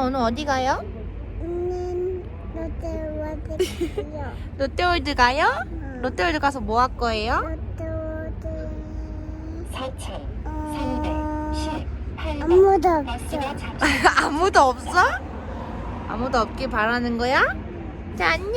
오늘 어디 가요? 음, 롯데월드요. 롯데월드 가요? 롯데월드 가서 뭐 할 거예요? 롯데월드. 4,318번 아무도 없어. 아무도 없어? 아무도 없길 바라는 거야? 자 안녕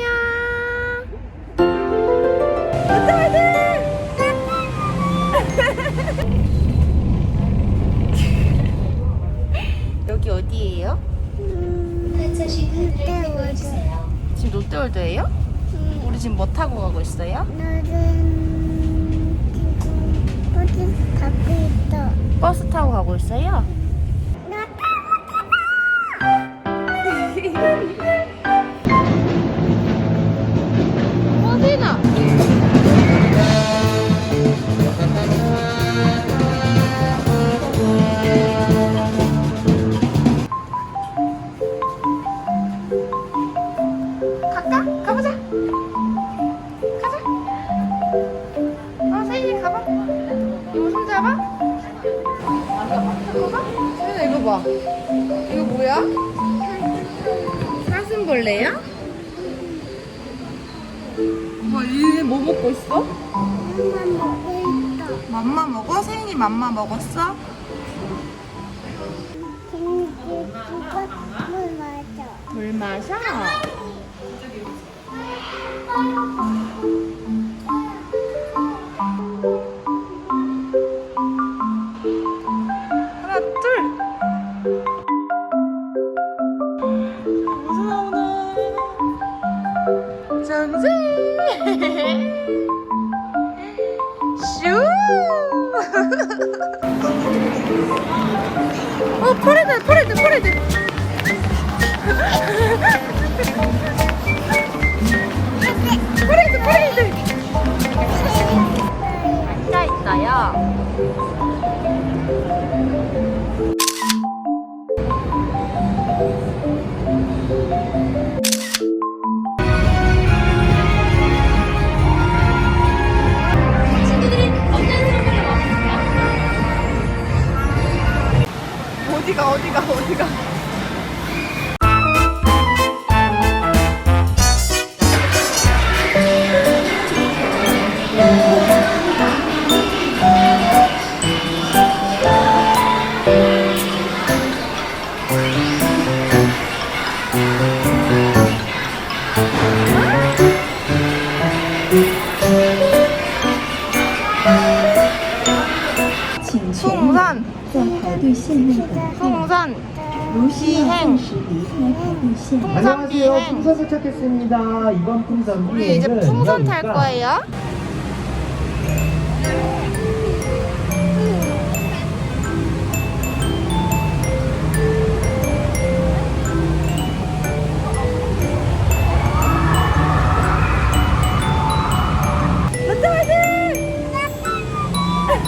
롯데월드. 지금 롯데월드예요? 음, 우리 지금 뭐 타고 가고 있어요? 너는 지금 어디 가고 있어? 버스 타고 가고 있어요? 나 어디나? 봐봐. 세인아 이거 봐. 이거 뭐야? 사슴벌레야? 와, 얘뭐 먹고 있어? 엄마 먹고 있어. 맘마 먹어? 세인이 맘마 먹었어? 물 마셔. 물 마셔. 정세. 슈. 어, 퍼레드, 퍼레드, 퍼레드. 퍼레 송산 송산 비행 풍선 안녕하세요. 비행. 풍선 도착했습니다. 이번 풍선 우리 이제 비행은 풍선 탈 여기가 거예요